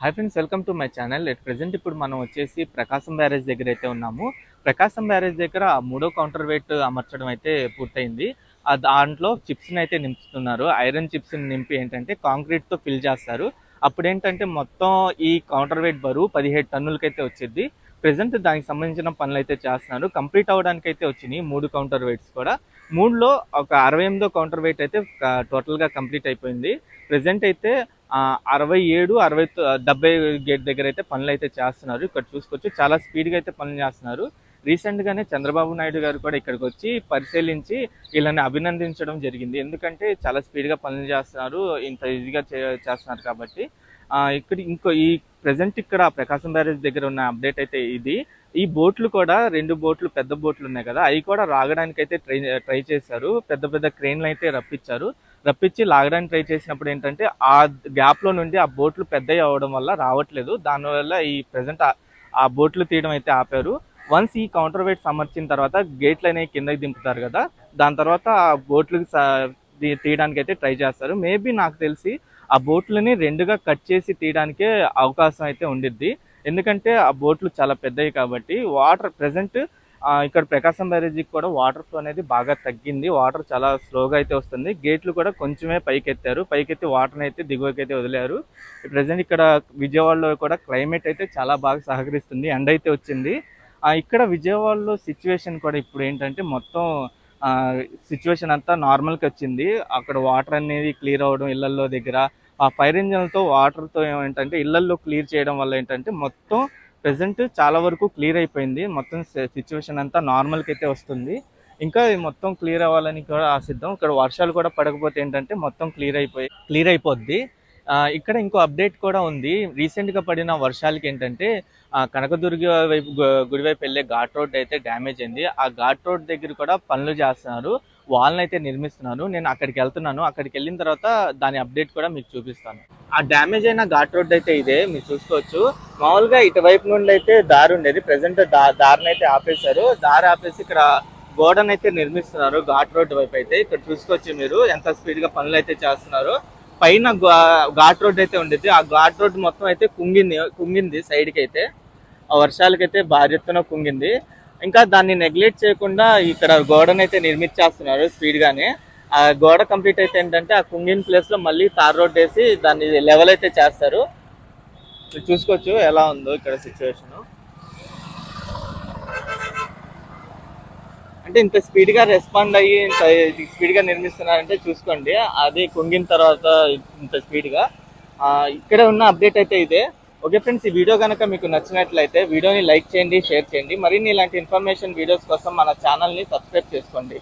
Hi friends welcome to my channel at present ఇప్పుడు మనం వచ్చేసి ప్రకాశం బ్యారేజ్ దగ్గర అయితే ఉన్నాము. ప్రకాశం బ్యారేజ్ దగ్గర ఆ మూడో కౌంటర్ వెయిట్ అమర్చడం అయితే పూర్తయింది. దాంట్లో చిప్స్ని అయితే నింపుతున్నారు. ఐరన్ చిప్స్ని నింపి ఏంటంటే కాంక్రీట్తో ఫిల్ చేస్తారు. అప్పుడు ఏంటంటే మొత్తం ఈ కౌంటర్ వెయిట్ బరువు పదిహేడు టన్నులకైతే వచ్చింది. ప్రజెంట్ దానికి సంబంధించిన పనులు అయితే చేస్తున్నారు. కంప్లీట్ అవ్వడానికి అయితే వచ్చినాయి మూడు కౌంటర్ వెయిట్స్ కూడా. మూడులో ఒక అరవై ఎనిమిదో కౌంటర్ వెయిట్ అయితే టోటల్గా కంప్లీట్ అయిపోయింది. ప్రెసెంట్ అయితే అరవై ఏడు అరవై డెబ్బై గేట్ దగ్గర అయితే పనులు అయితే చేస్తున్నారు. ఇక్కడ చూసుకోవచ్చు. చాలా స్పీడ్గా అయితే పనులు చేస్తున్నారు. రీసెంట్గానే చంద్రబాబు నాయుడు గారు కూడా ఇక్కడికి వచ్చి పరిశీలించి వీళ్ళని అభినందించడం జరిగింది. ఎందుకంటే చాలా స్పీడ్గా పనులు చేస్తున్నారు. ఇంత ఈజీగా చే- చేస్తున్నారు కాబట్టి ఇక్కడ ఇంకో ఈ ప్రజెంట్ ఇక్కడ ప్రకాశం బ్యారేజ్ దగ్గర ఉన్న అప్డేట్ అయితే ఇది. ఈ బోట్లు కూడా రెండు బోట్లు పెద్ద బోట్లు ఉన్నాయి కదా అవి కూడా రాగడానికి అయితే ట్రై ట్రై చేశారు. పెద్ద పెద్ద క్రెయిన్లు అయితే రప్పించారు. రప్పించి లాగడానికి ట్రై చేసినప్పుడు ఏంటంటే ఆ గ్యాప్లో నుండి ఆ బోట్లు పెద్దవి అవ్వడం వల్ల రావట్లేదు. దానివల్ల ఈ ప్రజెంట్ ఆ బోట్లు తీయడం అయితే ఆపారు. వన్స్ ఈ కౌంటర్ వెయిట్స్ అమర్చిన తర్వాత గేట్లు అనేవి కిందకి దింపుతారు కదా దాని తర్వాత ఆ బోట్లు తీయడానికి అయితే ట్రై చేస్తారు. మేబీ నాకు తెలిసి ఆ బోట్లని రెండుగా కట్ చేసి తీయడానికే అవకాశం అయితే ఉండిద్ది. ఎందుకంటే ఆ బోట్లు చాలా పెద్దవి కాబట్టి వాటర్ ప్రజెంట్ ఇక్కడ ప్రకాశం బ్యారేజీకి కూడా వాటర్ ఫ్లో అనేది బాగా తగ్గింది. వాటర్ చాలా స్లోగా అయితే వస్తుంది. గేట్లు కూడా కొంచెమే పైకెత్తారు. పైకెత్తి వాటర్ అయితే దిగువకి అయితే వదిలేరు. ప్రజెంట్ ఇక్కడ విజయవాడలో కూడా క్లైమేట్ అయితే చాలా బాగా సహకరిస్తుంది. ఎండ అయితే వచ్చింది ఇక్కడ విజయవాడలో సిచ్యువేషన్ కూడా ఇప్పుడు ఏంటంటే మొత్తం సిచ్యువేషన్ అంతా నార్మల్కి వచ్చింది. అక్కడ వాటర్ అనేది క్లియర్ అవ్వడం ఇళ్ళల్లో దగ్గర. ఆ ఫైర్ ఇంజన్లతో వాటర్తో ఏమంటే ఇళ్ళల్లో క్లియర్ చేయడం వల్ల ఏంటంటే మొత్తం ప్రెసెంట్ చాలా వరకు క్లియర్ అయిపోయింది. మొత్తం సిచ్యువేషన్ అంతా నార్మల్కి అయితే వస్తుంది. ఇంకా మొత్తం క్లియర్ అవ్వాలని కూడా ఆశిద్దాం. ఇక్కడ వర్షాలు కూడా పడకపోతే ఏంటంటే మొత్తం క్లియర్ అయిపోయి క్లియర్ అయిపోద్ది. ఇక్కడ ఇంకో అప్డేట్ కూడా ఉంది. రీసెంట్గా పడిన వర్షాలకి ఏంటంటే కనకదుర్గ వైపు గుడివైపు గుడి వైపు వెళ్ళే ఘాట్ రోడ్ అయితే డ్యామేజ్ అయింది. ఆ ఘాట్ రోడ్ దగ్గర కూడా పనులు చేస్తున్నారు. వాళ్ళని అయితే నిర్మిస్తున్నారు. నేను అక్కడికి వెళ్తున్నాను. అక్కడికి వెళ్ళిన తర్వాత దాని అప్డేట్ కూడా మీకు చూపిస్తాను. ఆ డ్యామేజ్ అయిన ఘాట్ రోడ్ అయితే ఇదే. మీరు చూసుకోవచ్చు. మామూలుగా ఇటువైపు నుండి అయితే దారి ఉండేది. ప్రజెంట్ దారిని అయితే ఆపేశారు. దారి ఆపేసి ఇక్కడ గోడనైతే నిర్మిస్తున్నారు ఘాట్ రోడ్ వైపు అయితే. ఇక్కడ చూసుకోవచ్చు మీరు. ఎంత స్పీడ్గా పనులు అయితే చేస్తున్నారు. పైన ఘాట్ రోడ్ అయితే ఉండేది ఆ ఘాట్ రోడ్ మొత్తం అయితే కుంగింది కుంగింది సైడ్కి అయితే ఆ వర్షాలకైతే భారీ కుంగింది. ఇంకా దాన్ని నెగ్లెక్ట్ చేయకుండా ఇక్కడ గోడను అయితే నిర్మించేస్తున్నారు స్పీడ్గానే. ఆ గోడ కంప్లీట్ అయితే ఏంటంటే ఆ కుంగిన ప్లేస్లో మళ్ళీ తార్ రోడ్ వేసి దాన్ని లెవెల్ అయితే చేస్తారు. చూసుకోవచ్చు ఎలా ఉందో ఇక్కడ సిచ్యువేషను అంటే ఇంత స్పీడ్గా రెస్పాండ్ అయ్యి ఇంత స్పీడ్గా నిర్మిస్తున్నారంటే చూసుకోండి. అది కుంగిన తర్వాత ఇంత స్పీడ్గా. ఇక్కడ ఉన్న అప్డేట్ అయితే ఇదే. ఓకే ఫ్రెండ్స్ ఈ వీడియో కనుక మీకు నచ్చినట్లయితే వీడియోని లైక్ చేయండి షేర్ చేయండి. మరిన్ని ఇలాంటి ఇన్ఫర్మేషన్ వీడియోస్ కోసం మన ఛానల్ని సబ్స్క్రైబ్ చేసుకోండి.